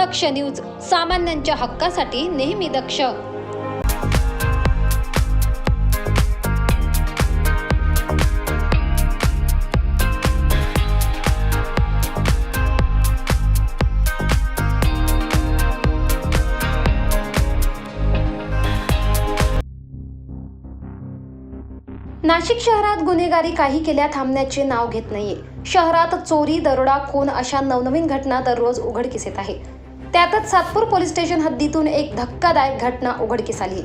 दक्ष news सामान्यांच्या हक्कासाठी नेहमी दक्ष. नाशिक शहरात गुन्हेगारी काही केल्या थांबण्याचे नाव घेत नाहीये. शहरात चोरी दरोडा खून अशा नवनवीन घटना दररोज उघडकीस येत आहे. त्यातच सातपूर पोलीस स्टेशन हद्दीतून एक धक्कादायक घटना उघडकीस आली.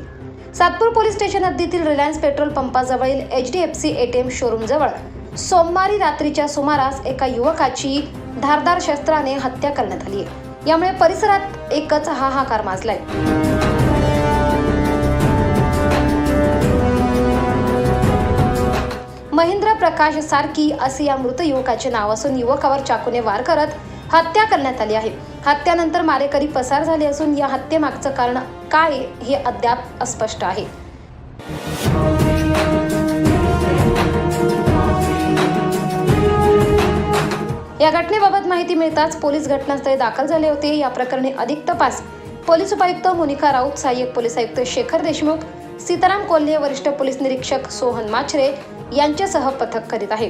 सातपूर पोलीस स्टेशन हद्दीतील Reliance petrol पंपाजवळील H D F C A T M शोरूमजवळ सोमवारी रात्रीच्या सुमारास एका युवकाची धारदार शस्त्राने हत्या करण्यात आली आहे. यामुळे परिसरात एकच हाहाकार माजलाय. महेंद्र प्रकाश सारकी असे या मृत युवकाचे नाव असून युवकावर चाकूने वार करत हत्या करण्यात आली आहे. हत्यानंतर मारेकरी पसार झाले असून या हत्येमागचं कारण काय हे अद्याप अस्पष्ट आहे. या घटनेबाबत माहिती मिळताच पोलीस घटनास्थळी दाखल झाले होते. या प्रकरणी अधिक तपास पोलीस उपायुक्त मोनिका राऊत सहाय्यक पोलीस आयुक्त शेखर देशमुख सीताराम कोल्हे वरिष्ठ पोलीस निरीक्षक सोहन माछरे यांच्यासह पथक करीत आहे.